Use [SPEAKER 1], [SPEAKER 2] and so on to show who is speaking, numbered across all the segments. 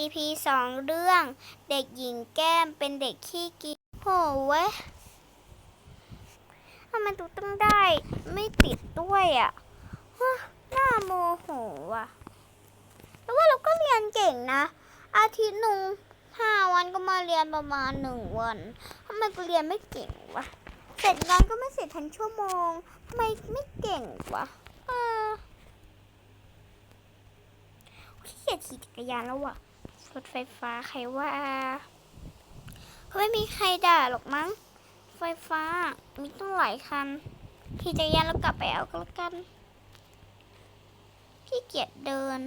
[SPEAKER 1] EP สองเรื่อง เด็กหญิงแก้มเป็นเด็กขี้เกียจโหเว้ยทำไมตูต้องได้ ไม่ติดด้วยอะฮะน่าโมโหอะแต่ว่าเราก็เรียนเก่งนะ อาทิตย์หนึ่งห้าวันก็มาเรียนประมาณหนึ่งวันทำไมกูเรียนไม่เก่งวะ เสร็จงานก็ไม่เสร็จทันชั่วโมงทำไมไม่เก่งวะเออขี้เกียจขี่จักรยานแล้ววะ รถไฟฟ้าใครว่าเขาไม่มีใครด่าหรอกมั้ง ไฟฟ้ามีตั้งหลายคันขี่จักรยานแล้วกลับไปเอาก็แล้วกันขี้เกียจเดิน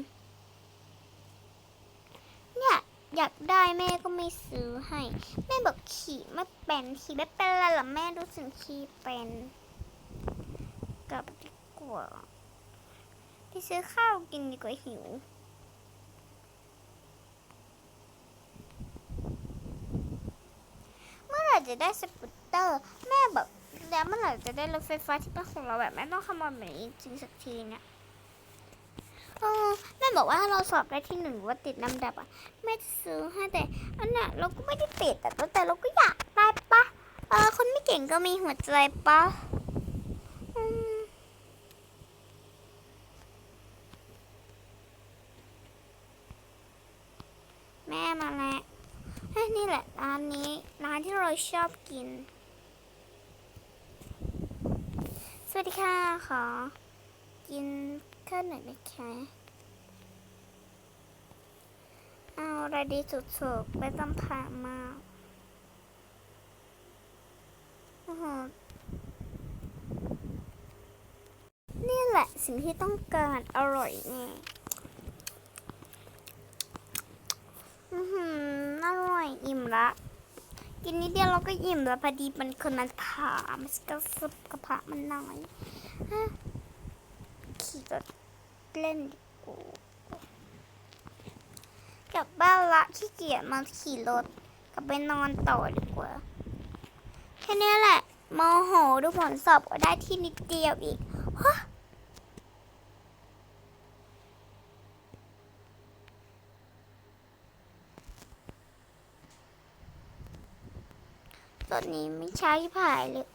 [SPEAKER 1] เนี่ยอยากได้แม่ก็ไม่ซื้อให้ แม่บอกขี่ไม่เป็นขี่ไม่เป็นอะไรหรอแม่รู้สึกขี่เป็นกลับดีกว่าไปซื้อข้าวกินดีกว่าหิว เมื่อไหร่ จะได้สกูตเตอร์ แม่บอกแล้วเมื่อไหร่จะได้รถไฟฟ้าที่เป็นของเราแบบไม่ต้องขโมยแบบนี้จริงสักทีเนี่ยเออแม่บอกว่าถ้าเราสอบได้ที่หนึ่งว่าติดลำดับอะแม่จะซื้อให้แต่อันน่ะเราก็ไม่ได้ติดแต่แต่เราก็อยากได้ปะเออคนไม่เก่งก็มีหัวใจปะแม่มาแล้วเฮ้ยนี่แหละร้านนี้านที่เราชอบกิน สวัสดีค่ะ ขอ กินข้าวหน่อยนะคะเอาอะไรดีสุดๆไม่ต้องผ่ามากโอ้โหนี่แหละสิ่งที่ต้องการอร่อยแน่อือหืออร่อยอิ่มละ กินนิดเดียวเราก็อิ่มแล้วพอดีมันคนมันถามมันก็ซุปกระเพาะมันหน่อยขี่รถเล่นดีกว่ากลับบ้านละขี้เกียจมาขี่รถกลับไปนอนต่อดีกว่า แค่นี้แหละมโหดูผลสอบก็ได้ที่นิดเดียวอีก ตอนนี้ไม่ใช่ผายเลย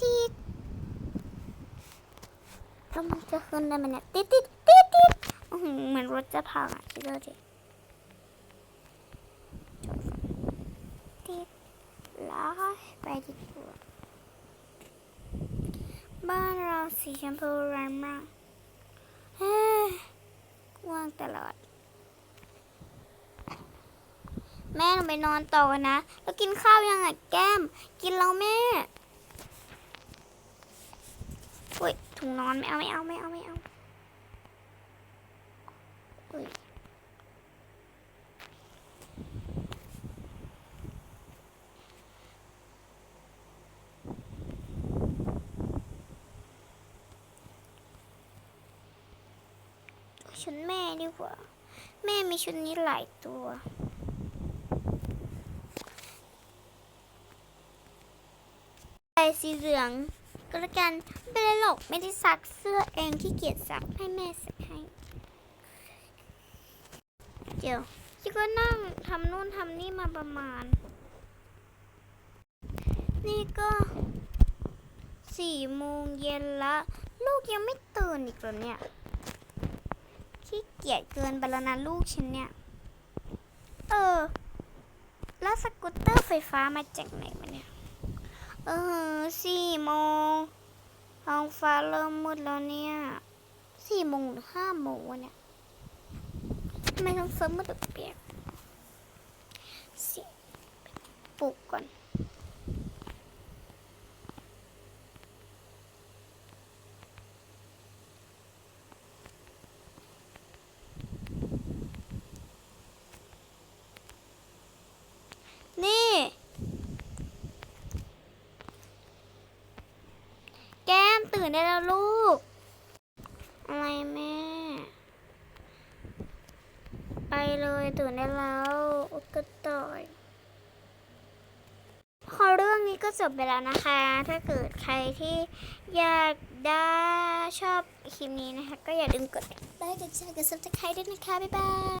[SPEAKER 1] ติดแล้วมันจะขึ้นได้ไหมเนี่ยติดติดติดติดอื้อหือเหมือนรถจะพังอะคิดดูดิจอดก่อนติดแล้วไปดีกว่าบ้านเราสีชมพูแรงมากเฮ้ยว่างตลอด แม่หนูไปนอนต่อนะ แล้วกินข้าวยังไงแก้ม กินแล้วแม่อุ้ยถุงนอนไม่เอาไม่เอาไม่เอาไม่เอาอุ้ยชุดแม่ดีกว่า แม่มีชุดนี้หลายตัว ส่สีเหลืองก็แล้วกันไม่เป็นไรหรอกไม่ได้ซักเสื้อเองที่เกียจซักให้แม่ซักให้ เดี๋ยวชิก็นั่งทำนู่นทำนี่มาประมาณ นี่ก็สี่โมงเย็นละ ลูกยังไม่ตื่นอีกเหรอเนี่ยขี้เกียจเกินไปแล้วนะลูกฉันเนี่ย เออ แล้วสกูตเตอร์ไฟฟ้ามาจากไหนวะเนี่ย เออสี่โมงท้องฟ้าเริ่มมืดแล้วเนี่ยสี่โมงหรือห้าโมงวะเนี่ยทำไมท้องฟ้ามืดเปียกสิปลุกก่อน แก้มตื่ นได้แล้วลูก อะไรแม่ ไปเลยตื่นได้แล้วอ๊ยก็ต่อยพอเรื่องนี้ก็จบไปแล้วนะคะ ถ้าเกิดใครที่อยากได้ชอบคลิปนี้นะคะ ก็อย่าลืมกดไลค์กดแชร์กด subscribe ด้วยนะคะ บ๊ายบาย